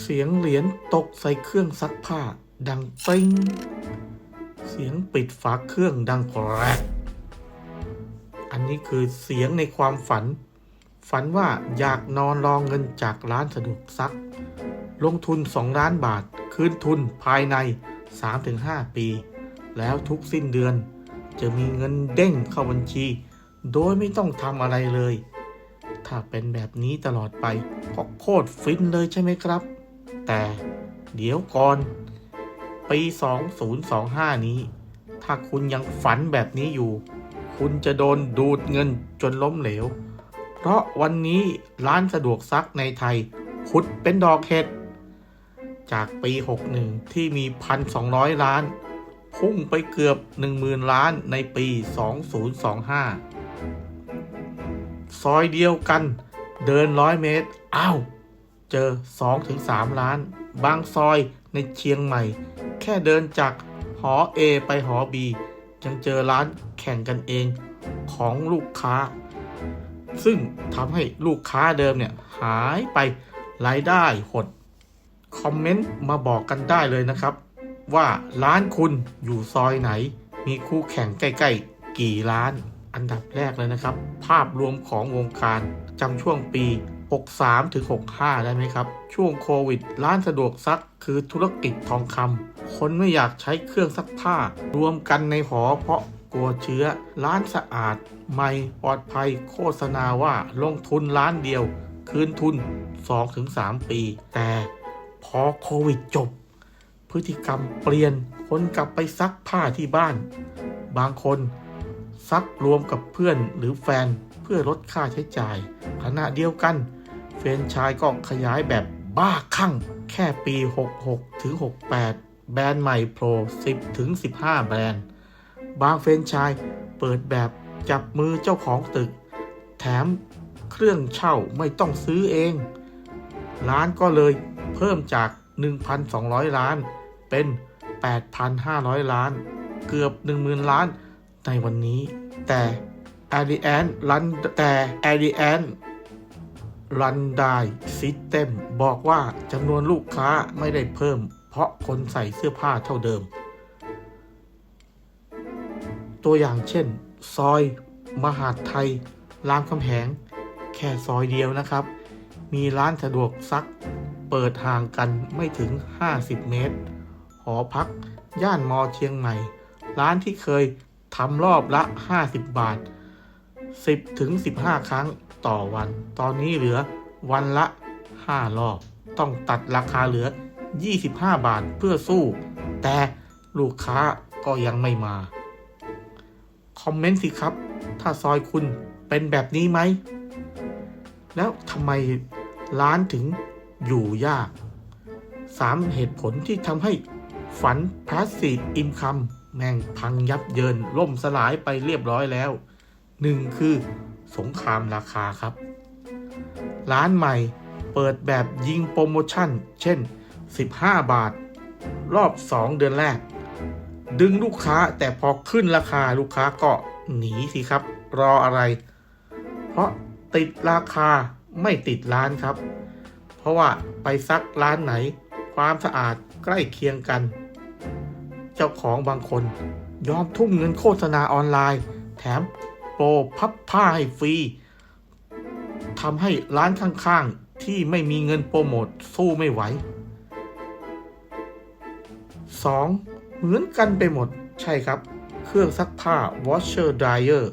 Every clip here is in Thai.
เสียงเหรียญตกใส่เครื่องซักผ้า ดังเป้ง เสียงปิดฝาเครื่องดังแกรกอันนี้คือเสียงในความฝัน ฝันว่าอยากนอนรองเงินจากร้านสะดวกซัก ลงทุน 2 ล้านบาท คืนทุนภายใน 3-5 ปี แล้วทุกสิ้นเดือน จะมีเงินเด้งเข้าบัญชี โดยไม่ต้องทำอะไรเลยถ้าเป็นแบบนี้ตลอดไปก็โคตรฟินเลยใช่ไหมครับ แต่เดี๋ยวก่อน ปี 2025 นี้ ถ้าคุณยังฝันแบบนี้อยู่ คุณจะโดนดูดเงินจนล้มเหลว เพราะวันนี้ร้านสะดวกซักในไทยขุดเป็นดอกเห็ด จากปี 61 ที่มี 1,200 ล้าน พุ่งไปเกือบ 10,000 ล้านในปี 2025 ซอยเดียวกันเดินร้อยเมตร อ้าว เจอ 2-3 ล้าน บางซอยในเชียงใหม่ แค่เดินจากหอ A ไปหอ B ยังเจอร้านแข่งกันเองของลูกค้า ซึ่งทำให้ลูกค้าเดิมเนี่ยหายไปรายได้หด คอมเมนต์มาบอกกันได้เลยนะครับ ว่าร้านคุณอยู่ซอยไหน มีคู่แข่งใกล้ ๆ กี่ร้าน อันดับแรกเลยนะครับ ภาพรวมของวงการจำช่วงปี 63 ถึง 65 ได้ไหมครับ ช่วงโควิด ร้านสะดวกซักคือธุรกิจทองคำคนไม่อยากใช้เครื่องซักผ้า รวมกันในหอเพราะกลัวเชื้อ ร้านสะอาดใหม่ปลอดภัย โฆษณาว่าลงทุนล้านเดียว คืนทุน 2-3 ปี แต่พอโควิดจบ พฤติกรรมเปลี่ยน คนกลับไปซักผ้าที่บ้าน บางคน ซักรวมกับเพื่อนหรือแฟนเพื่อลดค่าใช้จ่าย ขณะเดียวกัน เฟรนชายก็ขยายแบบบ้าคลั่งแค่ปี 66 ถึง 68 แบรนด์ใหม่โผล่10 ถึง 15 แบรนด์ บางเฟรนชายเปิดแบบจับมือเจ้าของตึก แถมเครื่องเช่าไม่ต้องซื้อเอง ร้านก็เลยเพิ่มจาก 1,200 ล้านเป็น 8,500 ล้าน เกือบ 10,000 ล้าน ในวันนี้ แต่แอริแอนรันแต่แอริแอนรันไดซิสเต็มบอกว่าจำนวนลูกค้าไม่ได้เพิ่ม เพราะคนใส่เสื้อผ้าเท่าเดิม ตัวอย่างเช่น ซอย มหาดไทย รามคำแหง แค่ซอยเดียวนะครับ มีร้านสะดวกซัก เปิดห่างกันไม่ถึง 50 เมตร หอพัก ย่านมอเชียงใหม่ ร้านที่เคย ทำรอบละ 50 บาท 10ถึง15 ครั้งต่อวัน ตอนนี้เหลือวันละ 5 รอบ ต้องตัดราคาเหลือ 25 บาทเพื่อสู้ แต่ลูกค้าก็ยังไม่มา คอมเมนต์สิครับ ถ้าซอยคุณเป็นแบบนี้ไหม แล้วทำไมร้านถึงอยู่ยาก 3 เหตุผลที่ทำให้ฝัน Passive Income แม่งพังยับเยินล่มสลายไปเรียบร้อยแล้ว1คือสงครามราคาครับ ร้านใหม่เปิดแบบยิงโปรโมชั่น เช่น 15 บาท รอบ 2 เดือนแรก ดึงลูกค้าแต่พอขึ้นราคาลูกค้าก็หนีสิครับ รออะไร เพราะติดราคาไม่ติดร้านครับ เพราะว่าไปซักร้านไหน ความสะอาดใกล้เคียงกัน เจ้าของบางคน ยอมทุ่มเงินโฆษณาออนไลน์ แถมโปรพับผ้าให้ฟรีทำให้ร้านข้างๆ ที่ไม่มีเงินโปรโมทสู้ไม่ไหว 2. เหมือนกันไปหมดใช่ครับ เครื่องซักผ้า washer dryer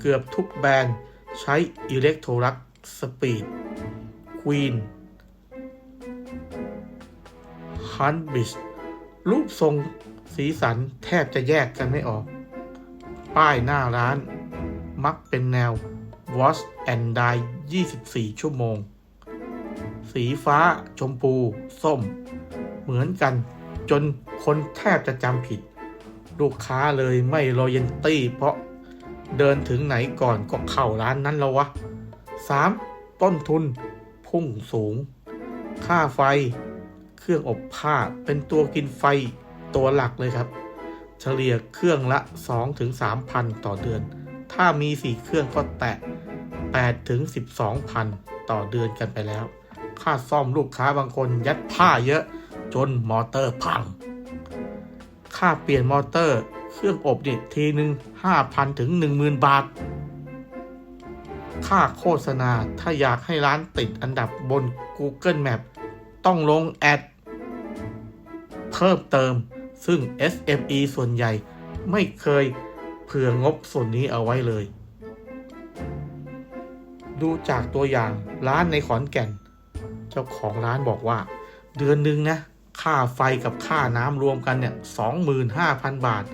เกือบทุกแบรนด์ใช้ Electrolux Speed Queen h u n b i s รูปทรง สีสันแทบจะแยกกันไม่ออก ป้ายหน้าร้าน มักเป็นแนว Wash and Dry 24 ชั่วโมง สีฟ้า ชมพู ส้ม เหมือนกันจนคนแทบจะจำผิด ลูกค้าเลยไม่รอยันตี้เพราะเดินถึงไหนก่อนก็เข้าร้านนั้นแล้ววะ 3. ต้นทุน พุ่งสูง ค่าไฟ เครื่องอบผ้าเป็นตัวกินไฟ ตัวหลักเลยครับ เฉลี่ยเครื่องละ 2-3 พันต่อเดือน ถ้ามี 4 เครื่องก็แตะ8ถึง12,000ต่อเดือนกันไปแล้ว ค่าซ่อมลูกค้าบางคนยัดผ้าเยอะจนมอเตอร์พัง ค่าเปลี่ยนมอเตอร์เครื่องอบเนี่ยทีหนึ่ง5,000 ถึง 10,000 บาท ค่าโฆษณาถ้าอยากให้ร้านติดอันดับบน Google Map ต้องลงแอด เพิ่มเติม ซึ่ง SME ส่วนใหญ่ไม่เคยเผื่องบส่วนนี้เอาไว้เลย ดูจากตัวอย่างร้านในขอนแก่น เจ้าของร้านบอกว่า เดือนหนึ่งนะ ค่าไฟกับค่าน้ำรวมกันเนี่ย25,000 บาท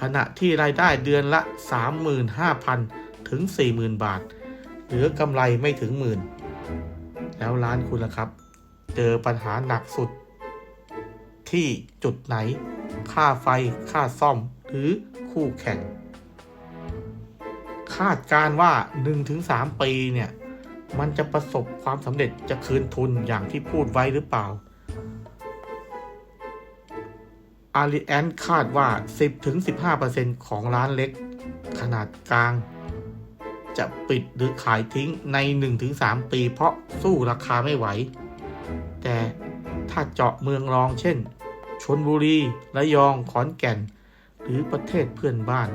ขณะที่รายได้เดือนละ 35,000 ถึง 40,000 บาท เหลือกำไรไม่ถึงหมื่น แล้วร้านคุณล่ะครับ เจอปัญหาหนักสุดที่จุดไหน ค่าไฟ ค่าซ่อม หรือคู่แข่ง คาดการว่า 1-3 ปีเนี่ย มันจะประสบความสำเร็จจะคืนทุนอย่างที่พูดไว้หรือเปล่าอารีแอนคาดว่า 10-15%ของร้านเล็ก ขนาดกลาง จะปิดหรือขายทิ้งใน 1-3 ปีเพราะสู้ราคาไม่ไหว แต่ถ้าเจาะเมืองรองเช่น ชนบุรีระยองขอนแก่น หรือประเทศเพื่อนบ้าน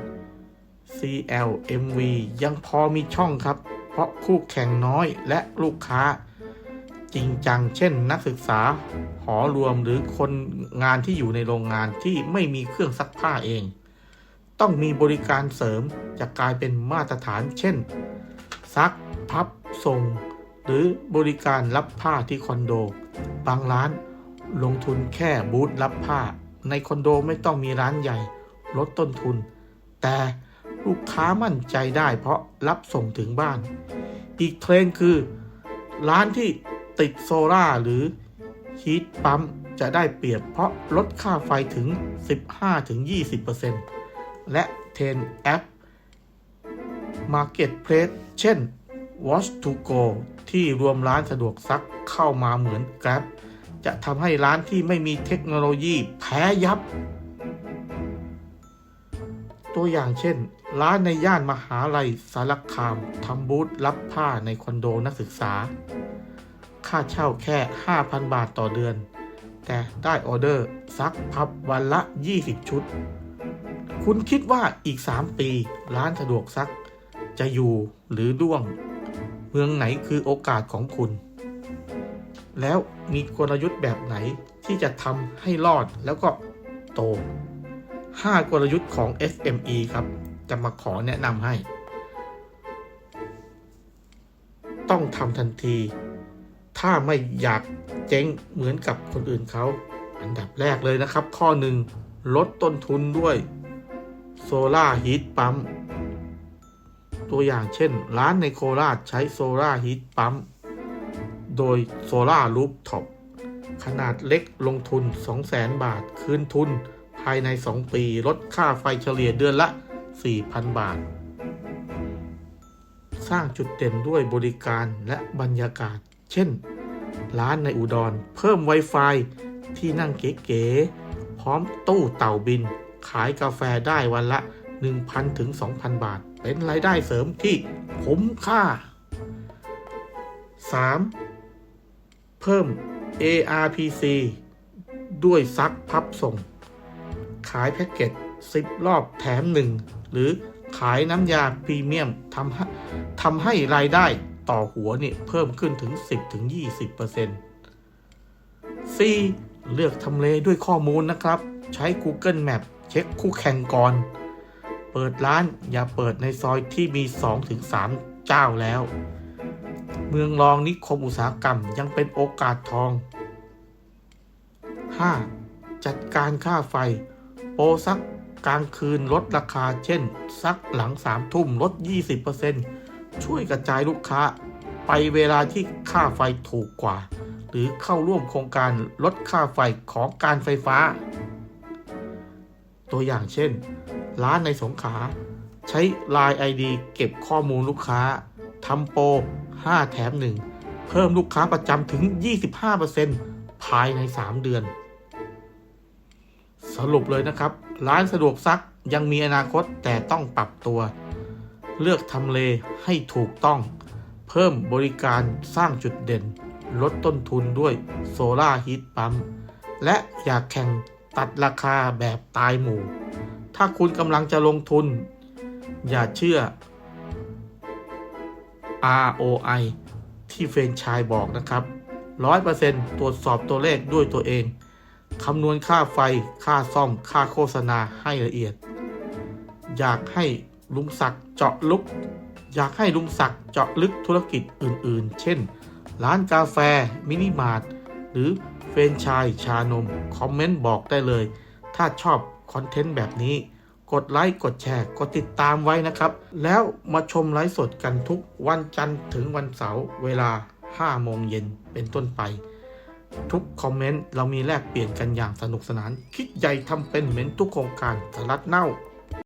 CLMV ยังพอมีช่องครับ เพราะคู่แข่งน้อยและลูกค้า จริงจัง เช่น นักศึกษา หอรวมหรือคนงานที่อยู่ในโรงงานที่ไม่มีเครื่องซักผ้าเอง ต้องมีบริการเสริมจะกลายเป็นมาตรฐาน เช่น ซัก พับส่ง หรือบริการรับผ้าที่คอนโด บางร้าน ลงทุนแค่บูธรับผ้า ในคอนโดไม่ต้องมีร้านใหญ่ ลดต้นทุน แต่ลูกค้ามั่นใจได้เพราะรับส่งถึงบ้าน อีกเทรนคือ ร้านที่ติดโซล่าหรือฮีทปั๊มจะได้เปรียบเพราะลดค่าไฟถึง 15-20%และเทรนแอป Marketplace เช่น Watch to Go ที่รวมร้านสะดวกซักเข้ามาเหมือน Grab จะทำให้ร้านที่ไม่มีเทคโนโลยีแพ้ยับ ตัวอย่างเช่น ร้านในย่านมหาลัยสารคามทำบูธรับผ้าในคอนโดนักศึกษา ค่าเช่าแค่ 5,000 บาทต่อเดือน แต่ได้ออเดอร์ซักพับวันละ 20 ชุด คุณคิดว่าอีก 3 ปี ร้านสะดวกซักจะอยู่หรือด้วง เมืองไหนคือโอกาสของคุณ แล้วมีกลยุทธ์แบบไหนที่จะทำให้รอดแล้วก็โต 5 กลยุทธ์ของ SME ครับ จะมาขอแนะนำให้ ต้องทำทันที ถ้าไม่อยากเจ๊งเหมือนกับคนอื่นเขา อันดับแรกเลยนะครับ ข้อหนึ่งลดต้นทุนด้วยโซล่าฮีทปั๊มตัวอย่างเช่น ร้านในโคราชใช้โซล่าฮีทปั๊ม โดยโซล่ารูฟท็อปขนาดเล็กลงทุน 200,000 บาท คืนทุนภายใน 2 ปี ลดค่าไฟเฉลี่ยเดือนละ 4,000 บาท สร้างจุดเด่นด้วยบริการและบรรยากาศ เช่น ร้านในอุดร เพิ่ม Wi-Fi ที่นั่งเก๋ๆ พร้อมตู้เต่าบิน ขายกาแฟได้วันละ 1,000 ถึง 2,000 บาท เป็นรายได้เสริมที่คุ้มค่า 3. เพิ่ม ARPC ด้วยซักพับส่ง ขายแพ็กเกจ10 รอบแถม 1 หรือขายน้ำยาพรีเมียมทำให้ทำให้รายได้ต่อหัวเนี่ยเพิ่มขึ้นถึง 10-20% C เลือกทำเลด้วยข้อมูลนะครับ ใช้ Google Map เช็คคู่แข่งก่อน เปิดร้านอย่าเปิดในซอยที่มี 2-3 เจ้าแล้ว เมืองรองนิคมอุตสาหกรรมยังเป็นโอกาสทอง 5. จัดการค่าไฟ โปรซักกลางคืนลดราคาเช่น ซักหลังสามทุ่มลด 20%ช่วยกระจายลูกค้า ไปเวลาที่ค่าไฟถูกกว่า หรือเข้าร่วมโครงการลดค่าไฟของการไฟฟ้า ตัวอย่างเช่น ร้านในสงขา ใช้ Line ID เก็บข้อมูลลูกค้า ทำโปร 5 แถม 1 เพิ่มลูกค้าประจำถึง 25%ภายใน 3 เดือน สรุปเลยนะครับ ร้านสะดวกซักยังมีอนาคตแต่ต้องปรับตัว เลือกทำเลให้ถูกต้อง เพิ่มบริการสร้างจุดเด่น ลดต้นทุนด้วยโซล่าฮีทปั๊มและอยากแข่งตัดราคาแบบตายหมู่ ถ้าคุณกำลังจะลงทุน อย่าเชื่อ ROI ที่เฟรนชายบอกนะครับ 100%ตรวจสอบตัวเลขด้วยตัวเอง คำนวณค่าไฟ ค่าซ่อม ค่าโฆษณาให้ละเอียด อยากให้ลุงศักดิ์เจาะลึก อยากให้ลุงศักดิ์เจาะลึกธุรกิจอื่นๆ เช่น ร้านกาแฟ มินิมาร์ท หรือเฟรนชายชานม คอมเมนต์บอกได้เลย ถ้าชอบคอนเทนต์แบบนี้ กดไลค์กดแชร์กดติดตามไว้นะครับ แล้วมาชมไลฟ์สดกันทุกวันจันทร์ถึงวันเสาร์เวลา 5 โมงเย็นเป็นต้นไป ทุกคอมเมนต์เรามีแลกเปลี่ยนกันอย่างสนุกสนาน คิดใหญ่ทำเป็นเหม็นทุกโครงการสารัดเน่า